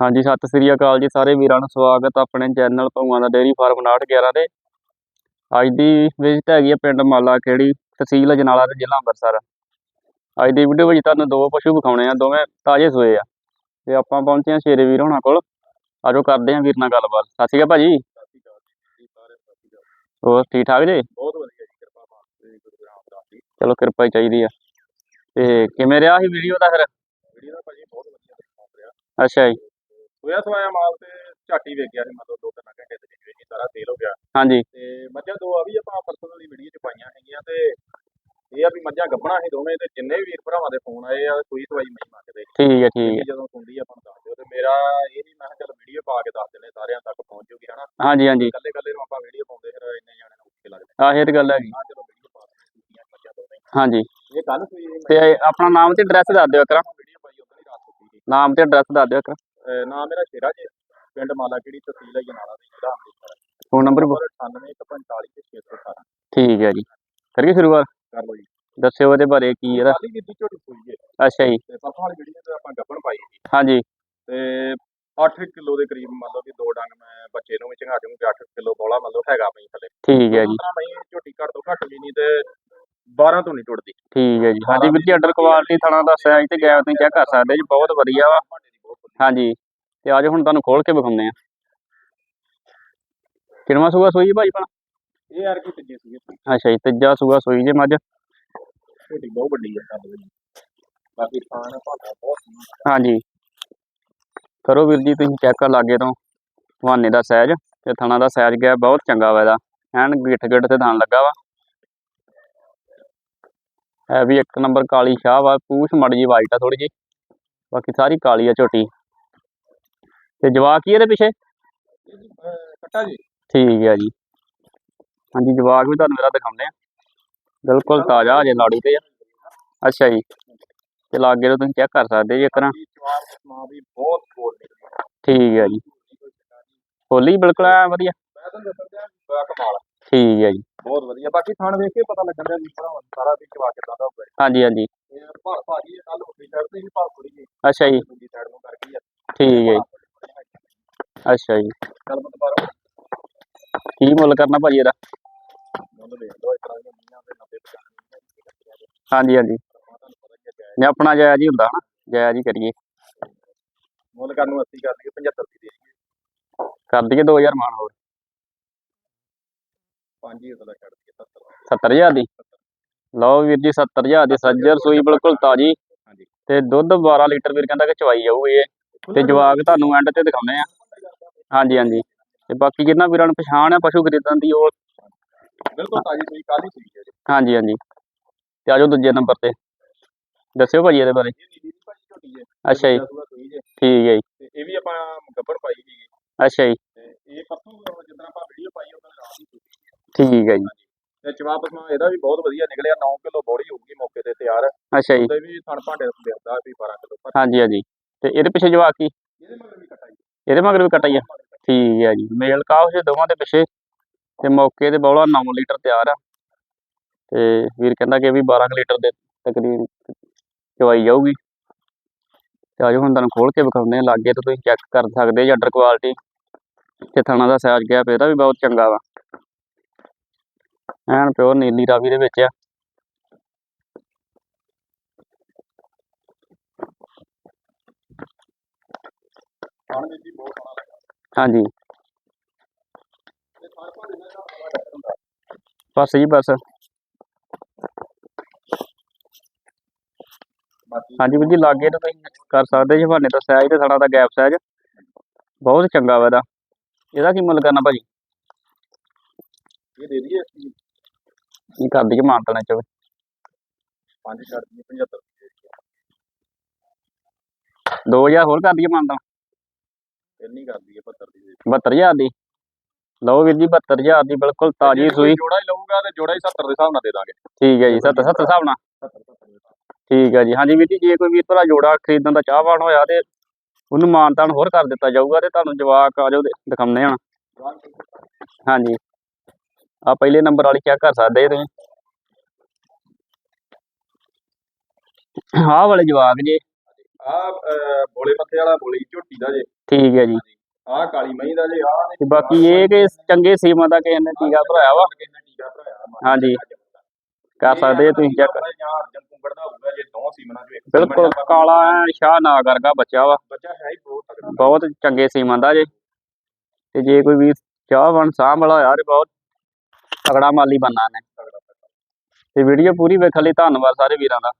ਹਾਂਜੀ ਸਤਿ ਸ੍ਰੀ ਅਕਾਲ ਜੀ ਸਾਰੇ ਵੀਰਾਂ ਨੂੰ ਸਵਾਗਤ ਆਪਣੇ ਚੈਨਲ ਭਗਵਾਨ ਦਾ ਡੇਅਰੀ ਫਾਰਮ 5911 ਤੇ। ਅੱਜ ਦੀ ਵਿਜ਼ਿਟ ਹੈਗੀ ਹੈ ਪਿੰਡ ਮਾਲਾ ਖੇੜੀ ਤਹਿਸੀਲ ਅਜਨਾਲਾ ਤੇ ਜ਼ਿਲ੍ਹਾ ਅੰਮ੍ਰਿਤਸਰ। ਅੱਜ ਦੀ ਵੀਡੀਓ ਵਿੱਚ ਤੁਹਾਨੂੰ ਦੋ ਪਸ਼ੂ ਵਿਖਾਉਣੇ ਆ ਦੋਵੇਂ ਤਾਜ਼ੇ ਸੂਏ ਆ। ਤੇ ਆਪਾਂ ਪਹੁੰਚੇ ਆ ਸ਼ੇਰੇ ਵੀਰ ਹੋਣਾ ਕੋਲ। ਆਜੋ ਕਰਦੇ ਆ ਵੀਰ ਨਾਲ ਗੱਲਬਾਤ। ਸਤਿ ਸ਼੍ਰੀ ਅਕਾਲ ਭਾਜੀ। ਹੋਰ ਠੀਕ ਠਾਕ ਜੀ? ਬਹੁਤ ਵਧੀਆ ਜੀ ਕਿਰਪਾ ਮਾਲਕ ਗੁਰੂ ਰਾਮਦਾਸ ਦੀ। ਚਲੋ ਕਿਰਪਾ ਹੀ ਚਾਹੀਦੀ ਆ। ਤੇ ਕਿਵੇਂ ਰਿਹਾ ਸੀ ਵੀਡੀਓ ਦਾ ਫਿਰ? ਵੀਡੀਓ ਦਾ ਭਾਜੀ ਬਹੁਤ ਵਧੀਆ ਅੱਛਾ ਜੀ। ਸੋਇਆ ਸਵਾਇਆ ਮਾਲ ਤੇ ਝਾਟੀ ਵੇਖ ਗਿਆ ਸੀ ਮਤਲਬ ਦੋ ਤਿੰਨ ਘੰਟੇ ਦੇ ਵਿੱਚ ਹੀ ਸਾਰਾ ਸੇਲ ਹੋ ਗਿਆ। ਹਾਂਜੀ। ਤੇ ਮੱਝਾਂ ਦੋ ਆ ਵੀ ਆਪਾਂ ਪਰਸਨਲੀ ਵੀਡੀਓ ਚ ਪਾਈਆਂ ਹੈਗੀਆਂ ਤੇ ਇਹ ਆ ਵੀ ਮੱਝਾਂ ਗੱਭਣਾ ਸੀ ਦੋਵੇਂ ਤੇ ਜਿੰਨੇ ਵੀਰ ਭਰਾਵਾਂ ਦੇ ਫੋਨ ਆਏ ਆ ਕੋਈ ਸਵਾਈ ਨਹੀਂ ਮੰਗਦੇ। ਠੀਕ ਹੈ ਠੀਕ ਹੈ। ਜਦੋਂ ਸੁਣਦੀ ਆਪਾਂ ਨੂੰ ਦੱਸ ਦਿਓ। ਤੇ ਮੇਰਾ ਇਹ ਨਹੀਂ ਮੈਂ ਚੱਲ ਵੀਡੀਓ ਪਾ ਕੇ ਦੱਸ ਦਿੰਦੇ ਸਾਰਿਆਂ ਤੱਕ ਪਹੁੰਚ ਜੂਗੀ ਹਨਾ? ਹਾਂਜੀ ਹਾਂਜੀ। ਇਕੱਲੇ ਇਕੱਲੇ ਨੂੰ ਆਪਾਂ ਵੀਡੀਓ ਪਾਉਂਦੇ ਫਿਰ ਇੰਨੇ ਜਾਣੇ ਨੂੰ ਔਖੇ ਲੱਗਦੇ। ਆਹ ਇਹ ਤੇ ਗੱਲ ਹੈਗੀ। ਹਾਂ ਚਲੋ ਵੀਡੀਓ ਪਾ ਦਿੰਦੇ ਮੱਝਾਂ ਦੋਵੇਂ। ਹਾਂਜੀ। ਇਹ ਕੱਲ ਇਹ ਤੇ ਆਪਣਾ ਨਾਮ ਤੇ ਐਡਰੈਸ ਦੱਸ ਦਿਓ ਸੀ ਨਾਮ ਤੇ ਐਡਰੈਸ ਦੱਸ ਦਿਓ ਅਹ ਨਾਮ ਮੇਰਾ ਸ਼ੇਰਾ ਜੀ। ਪਿੰਡ ਮਾਲਾ ਕਿਹੜੀ ਤਹਿਸੀਲ ਹੈ ਜਨਾਲਾ ਦੀ ਜ਼ਿਲ੍ਹਾ ਅੰਮ੍ਰਿਤਸਰ। ਫੋਨ ਨੰਬਰ ਨੰਬਰ 9845 ਤੇ 618 ਠੀਕ ਹੈ ਜੀ। ਕਰੀਏ ਸ਼ੁਰੂਆਤ? ਕਰ ਲਓ ਜੀ। ਦੱਸਿਓ ਇਹਦੇ ਬਾਰੇ ਕੀ ਇਹਦਾ। ਕਾਲੀ ਕੀਤੀ ਝੋਟੀ ਸੂਈ ਹੈ। ਅੱਛਾ ਜੀ। ਤੇ ਪਰਸੋਂ ਵਾਲੀ ਵੀਡੀਓ ਤੇ ਆਪਾਂ ਗੱਬਣ ਪਾਈ ਸੀ ਹਾਂਜੀ। ਤੇ 8 ਕਿਲੋ ਦੇ ਕਰੀਬ ਮੰਨ ਲਓ ਕਿ ਦੋ ਡੰਗ ਮੈਂ ਬੱਚੇ ਨੂੰ ਵੀ ਚੰਗਾ ਦੂੰਗਾ 8 ਕਿਲੋ ਬੋਲਾ ਮੰਨ ਲਓ ਹੈਗਾ ਪਈ ਥੱਲੇ। ਠੀਕ ਹੈ ਜੀ। ਮੈਂ ਝੋਟੀ ਘੱਟ ਤੋਂ ਘੱਟ ਵੀ ਨਹੀਂ ਤੇ 12 ਤੋਂ ਨਹੀਂ ਟੁੱਟਦੀ। ਠੀਕ ਹੈ ਜੀ। ਹਾਂਜੀ ਵੀਰ ਜੀ ਆਰਡਰ ਕੁਆਲਿਟੀ ਥਣਾ ਦਾ ਸਾਈਜ਼ ਤੇ ਗੈਪ ਤੁਸੀਂ ਚੈੱਕ ਕਰ ਸਕਦੇ ਜੀ। ਬਹੁਤ ਵਧੀਆ ਵਾ। ਹਾਂਜੀ। ਤੇ ਅੱਜ ਹੁਣ ਤੁਹਾਨੂੰ ਖੋਲ ਕੇ ਵਿਖਾਉਂਦੇ ਆ ਕਿੰਨਵਾਂ ਸੂਆ ਸੂਈ ਜੀ ਭਾਈ ਭਲਾ ਇਹ ਯਾਰ ਕੀ ਤੀਜੇ ਸੀਗੇ ਅੱਛਾ ਜੀ ਤੀਜਾ ਸੂਆ ਸੂਈ ਜੇ ਮੱਝ। ਝੋਟੀ ਬਹੁਤ ਵੱਡੀ ਹੈ ਕੱਦ ਵਿੱਚ ਬਾਕੀ ਭਾਂਡਾ ਬਹੁਤ ਸੋਹਣਾ। ਹਾਂਜੀ। ਕਰੋ ਵੀਰ ਜੀ ਤੁਸੀਂ ਚੈੱਕ ਕਰ ਲਾਗੇ ਤੋਂ ਹਵਾਨੇ ਦਾ ਸਾਈਜ਼ ਤੇ ਥਣਾ ਦਾ ਸਾਈਜ਼ ਗਿਆ ਬਹੁਤ ਚੰਗਾ ਵਾ ਇਹਦਾ। ਐਨ ਗਿੱਠ ਗਿੱਠ ਤੇ ਥਣ ਲੱਗਾ ਵਾ। ਇਹ ਵੀ ਇੱਕ ਨੰਬਰ ਕਾਲੀ ਸ਼ਾਹ ਵਾ ਪੂਛ ਮੜ ਜੀ ਵਾਈਟ ਆ ਥੋੜੀ ਜੀ ਬਾਕੀ ਸਾਰੀ ਕਾਲੀ ਆ ਝੋਟੀ। ਤੇ ਜਵਾਕ ਕੀ ਇਹਦੇ ਪਿੱਛੇ? ਕੱਟਾ ਜੀ। ਠੀਕ ਹੈ ਜੀ। ਹਾਂਜੀ ਜਵਾਕ ਵੀ ਤੁਹਾਨੂੰ ਮੇਰਾ ਦਿਖਾਉਂਦੇ ਆ। ਬਿਲਕੁਲ ਤਾਜ਼ਾ ਅਜੇ ਲਾੜੀ ਤੇ ਆ। ਅੱਛਾ ਜੀ। ਤੇ ਲਾਗੇ ਤੋਂ ਤੁਸੀਂ ਚੈੱਕ ਕਰ ਸਕਦੇ ਜੀ ਇੱਕ ਨਾ ਬਾਕੀ ਜਵਾਬ ਮਾਂ ਵੀ ਬਹੁਤ ਬੋਲ ਨਿਕਲੀ ਠੀਕ ਹੈ ਜੀ। ਹੋਲੀ ਬਿਲਕੁਲ ਐ ਵਧੀਆ। ਆ। ਠੀਕ ਹੈ ਜੀ। ਬਹੁਤ ਵਧੀਆ। ਬਾਕੀ ਥਾਣ ਵੇਖ ਕੇ ਪਤਾ ਲੱਗਣ ਦਿਆ ਵੀ ਨੂੰ ਸਾਰਾ ਵੀ ਜਵਾ ਕਿਦਾਂ ਦਾ ਹੋਊਗਾ ਹਾਂਜੀ ਹਾਂਜੀ। ਭਾਜੀ ਕੱਲ ਉੱਪਰੀ ਸਾਈਡ ਤੇ ਵੀ ਭਾ ਕੁੜੀ ਜੀ। ਅੱਛਾ ਜੀ। ਨੂੰ ਆ। ਠੀਕ ਹੈ ਜੀ। ਅੱਛਾ ਜੀ। ਕੀ ਮੁੱਲ ਕਰਨਾ ਭਾਜੀ ਇਹਦਾ? ਮੁੱਲ ਵੇਖ ਲਓ ਇਸ ਤਰ੍ਹਾਂ ਦੀਆਂ ਮੀਆਂ ਦੇ 90 ਹਾਂਜੀ ਹਾਂਜੀ। ਹੀ ਹੈ ਨੇ ਆਪਣਾ ਜਾਇਜ਼ ਹੀ ਹੁੰਦਾ ਹਨਾ ਜਾਇਜ਼ ਹੀ ਕਰੀਏ। ਮੁੱਲ ਕਰਨ ਨੂੰ 80 ਕਰ ਦਈਏ 75 ਦੀ ਦੇ ਦਈਏ। ਕਰ ਦਈਏ 2000 ਮਾਨ ਹੋਰ। 5000 ਦਾ ਛੱਡ ਦਈਏ 70 70000 ਦੀ? ਲਓ ਵੀਰ ਜੀ 70000 ਦੀ ਸੱਜਰ ਸੂਈ ਬਿਲਕੁਲ ਤਾਜੀ। ਤੇ ਦੁੱਧ 12 ਲੀਟਰ ਵੀਰ ਕਹਿੰਦਾ ਕਿ ਚਵਾਈ ਜਾਊਗੀ ਇਹ। ਤੇ ਜਵਾਕ ਤੁਹਾਨੂੰ ਐਂਡ ਤੇ ਦਿਖਾਉਂਦੇ ਆ। ਹਾਂਜੀ ਹਾਂਜੀ। ਤੇ ਬਾਕੀ ਜਿੰਨਾ ਵੀਰਾਂ ਨੂੰ ਪਛਾਣ ਆ ਪਸ਼ੂ ਖਰੀਦਣ ਦੀ ਉਹ ਬਿਲਕੁਲ ਤਾਜੀ ਸੂਈ ਕੱਲ ਹੀ ਸੂਈ ਹੈ ਜੀ ਹਾਂਜੀ ਹਾਂਜੀ। ਤੇ ਆਜੋ ਦੂਜੇ ਨੰਬਰ ਤੇ। ਦੱਸਿਓ ਭਾਜੀ ਇਹਦੇ ਬਾਰੇ। ਇਹ ਨੀਲੀ ਦੀ ਭਾਜੀ ਝੋਟੀ ਹੈ। ਅੱਛਾ ਜੀ। ਦੂਜਾ ਸੂਈ ਜੇ। ਠੀਕ ਹੈ ਜੀ। ਤੇ ਇਹ ਵੀ ਆਪਾਂ ਗੱਬਰ ਪਾਈ ਸੀ ਅੱਛਾ ਜੀ। ਤੇ ਇਹ ਪਰਸੋਂ ਜਿੱਦਾਂ ਆਪਾਂ ਵੀਡੀਓ ਪਾਈ ਉਹਨਾਂ ਰਾਤ ਹੀ ਠੀਕ ਹੈ ਜੀ। ਤੇ ਜਵਾਬ ਸਮਾ ਇਹਦਾ ਵੀ ਬਹੁਤ ਵਧੀਆ ਨਿਕਲਿਆ। 9 ਕਿਲੋ ਬੋੜੀ ਹੋਊਗੀ ਮੌਕੇ ਤੇ ਤਿਆਰ। ਅੱਛਾ ਜੀ। ਉਹਦੇ ਵੀ ਥਣ ਭਾਂਡੇ ਦਿੰਦਾ ਵੀ 12 ਕਿਲੋ ਪਰ ਹਾਂਜੀ ਹਾਂਜੀ। ਤੇ ਇਹਦੇ ਪਿੱਛੇ ਜਵਾਕ ਕੀ? ਇਹਦੇ ਮਗਰ ਵੀ ਕਟਾਈ ਇਹਦੇ ਮਗਰ ਵੀ ਕਟਾਈ ਆ ਠੀਕ ਹੈ ਜੀ। ਮੇਲ ਕਾਫ ਜੇ ਦੋਵਾਂ ਦੇ ਪਿੱਛੇ। ਤੇ ਮੌਕੇ ਤੇ ਬੌਲਾ 9 ਲੀਟਰ ਤਿਆਰ ਆ। ਤੇ ਵੀਰ ਕਹਿੰਦਾ ਕਿ ਵੀ 12 ਲੀਟਰ ਦੇ ਤਕਰੀਬਨ ਚਵਾਈ ਜਾਊਗੀ। ਤੇ ਆਜੋ ਹੁਣ ਤੁਹਾਨੂੰ ਖੋਲ ਕੇ ਵਿਖਾਉਂਦੇ ਆ ਲਾਗੇ ਤੋਂ ਤੁਸੀਂ ਚੈੱਕ ਕਰ ਸਕਦੇ ਜੀ ਆਰਡਰ ਕੁਆਲਿਟੀ ਤੇ ਥਣਾ ਦਾ ਸਾਈਜ਼ ਗਿਆ ਇਹਦਾ ਵੀ ਬਹੁਤ ਚੰਗਾ ਵਾ। ਐਨ ਪਿਓਰ ਨੀਲੀ ਰਾਵੀ ਦੇ ਵਿੱਚ ਆ। ਥਣ ਵਿੱਚ ਬਹੁਤ ਹਾਂਜੀ ਤੇ ਥਣ ਭਾਂਡੇ ਦਾ ਜਿਹੜਾ ਬੜਾ ਡਰ ਹੁੰਦਾ ਬਸ ਜੀ ਬਸ ਬਾਕੀ ਹਾਂਜੀ ਵੀਰ ਜੀ ਲਾਗੇ ਤੋਂ ਤੁਸੀਂ ਕਰ ਸਕਦੇ ਜੀ ਹਵਾਨੇ ਦਾ ਸਾਈਜ਼ ਤੇ ਥਣਾ ਦਾ ਗੈਪ ਸਾਈਜ਼ ਬਹੁਤ ਚੰਗਾ ਵਾ ਇਹਦਾ ਇਹਦਾ ਕੀ ਮੁੱਲ ਕਰਨਾ ਭਾਜੀ ਇਹ ਦੇ ਦਈਏ ਕੀ ਕਰ ਦਈਏ ਮਾਨਤਣਾ ਚ ਪੰਜ ਛੱਡ ਦਈਏ 75 ਦੀ ਦੇ ਦਈਏ 2000 ਹੋਰ ਕਰ ਦਈਏ ਮਾਨਤਣਾ ਇੰਨੀ ਕਰ ਦਈਏ 72 ਦੀ। ਦੇ ਦਈਏ 72000 ਦੀ। ਲਓ ਵੀਰ ਜੀ 72000 ਦੀ ਬਿਲਕੁਲ ਤਾਜ਼ੀ ਸੂਈ। ਜੋੜਾ ਹੀ ਲਊਗਾ ਤੇ ਜੋੜਾ ਹੀ 70 ਦੇ ਹਿਸਾਬ ਨਾਲ ਦੇ ਦਾਂਗੇ। ਠੀਕ ਹੈ ਜੀ 7 7 ਹਿਸਾਬ ਨਾਲ। 70 70 ਦੇ ਹਿਸਾਬ ਠੀਕ ਹੈ ਜੀ। ਹਾਂਜੀ ਵੀਰ ਜੀ ਜੇ ਕੋਈ ਵੀਰ ਭਰਾ ਜੋੜਾ ਖਰੀਦਣ ਦਾ ਚਾਹਵਾਨ ਹੋਇਆ ਤੇ ਉਹਨੂੰ ਮਾਨਤਾਨ ਹੋਰ ਕਰ ਦਿੱਤਾ ਜਾਊਗਾ ਤੇ ਤੁਹਾਨੂੰ ਜਵਾਕ ਆ ਜਾਓ ਦਿਖਾਉਂਦੇ ਹਾਂ। ਨਾਲ। ਹਾਂਜੀ। ਆ ਪਹਿਲੇ ਨੰਬਰ ਵਾਲੀ ਚੈੱਕ ਕਰ ਸਕਦੇ ਤੁਸੀਂ। ਆਹ ਵਾਲੇ ਜਵਾਕ ਜੇ। ਆ ਬੋਲੇ ਪੱਥੇ ਵਾਲਾ ਬੋਲੀ ਝੋਟੀ ਦਾ ਜੇ। ਠੀਕ ਹੈ ਜੀ ਆਹ ਕਾਲੀ ਮਹੀਂ ਦਾ ਜੇ ਆਹ ਤੇ ਬਾਕੀ ਇਹ ਕਿ ਚੰਗੇ ਸੀਮਾ ਦਾ ਕਿਸੇ ਨੇ ਟੀਕਾ ਭਰਾਇਆ ਵਾ ਕਿੰਨਾ ਟੀਕਾ ਭਰਾਇਆ ਵਾ। ਹਾਂਜੀ। ਕਰ ਸਕਦੇ ਜੇ ਤੁਸੀਂ ਚੈੱਕ ਜਾਂ ਅਰਜਨ ਕੁੰਗੜ ਦਾ ਹੋਊਗਾ ਜੇ ਦੋ ਸੀਮਨਾਂ ਚੋਂ ਇੱਕ ਬਿਲਕੁਲ ਸੀਮਨ ਦਾ ਕਾਲਾ ਐਨ ਸ਼ਾਹ ਨਾ ਕਰਗਾ ਬੱਚਾ ਵਾ ਬੱਚਾ ਹੈ ਹੀ ਬਹੁਤ ਤਗੜਾ ਬਹੁਤ ਚੰਗੇ ਸੀਮਾ ਦਾ ਜੇ ਤੇ ਜੇ ਕੋਈ ਵੀ ਚਾਹਵਾਨ ਸਾਂਭ ਵਾਲਾ ਹੋਇਆ ਤੇ ਬਹੁਤ ਤਗੜਾ ਮਾਲੀ ਬੰਨਾ ਨੇ ਤਗੜਾ ਤਗੜਾ। ਤੇ ਵੀਡੀਓ ਪੂਰੀ ਵੇਖਣ ਲਈ ਧੰਨਵਾਦ ਸਾਰੇ ਵੀਰਾਂ ਦਾ